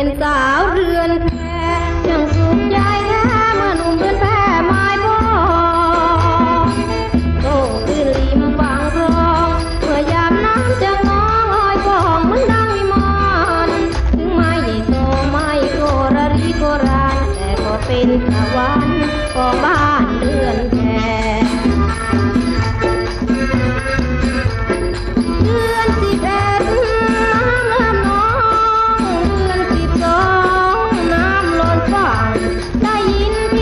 เป็นสาวเรือนแพช่างสุขใจแท้เมื่อนุ่มเรือนแพไม้พ่อโตขึ้นริมบางคลองเมื่อยามน้ำจะมองอ้อยฟองเหมือนดังวิมานถึงไม่โตไม่โกระรีโกรานแต่ก็เป็นตะวันก็บ้า ta yên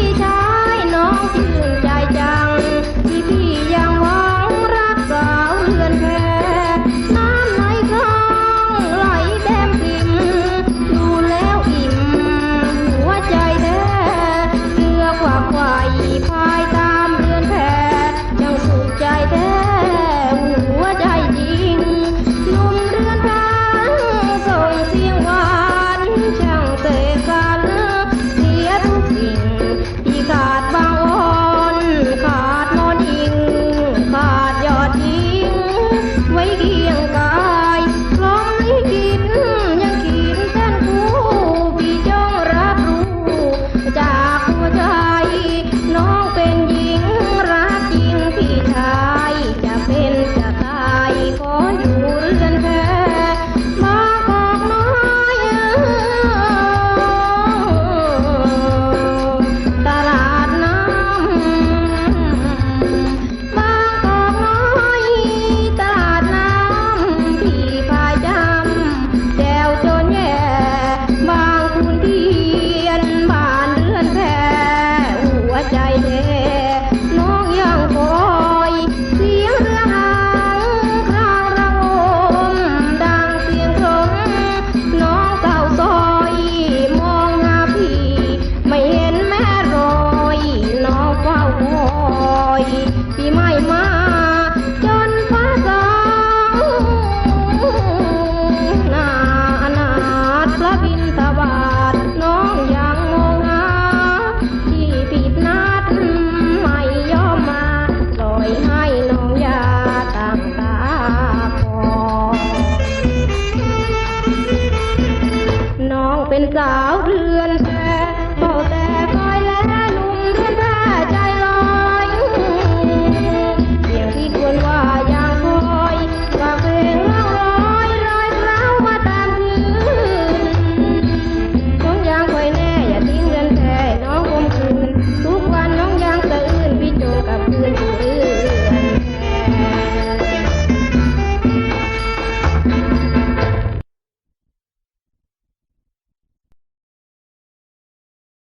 when cow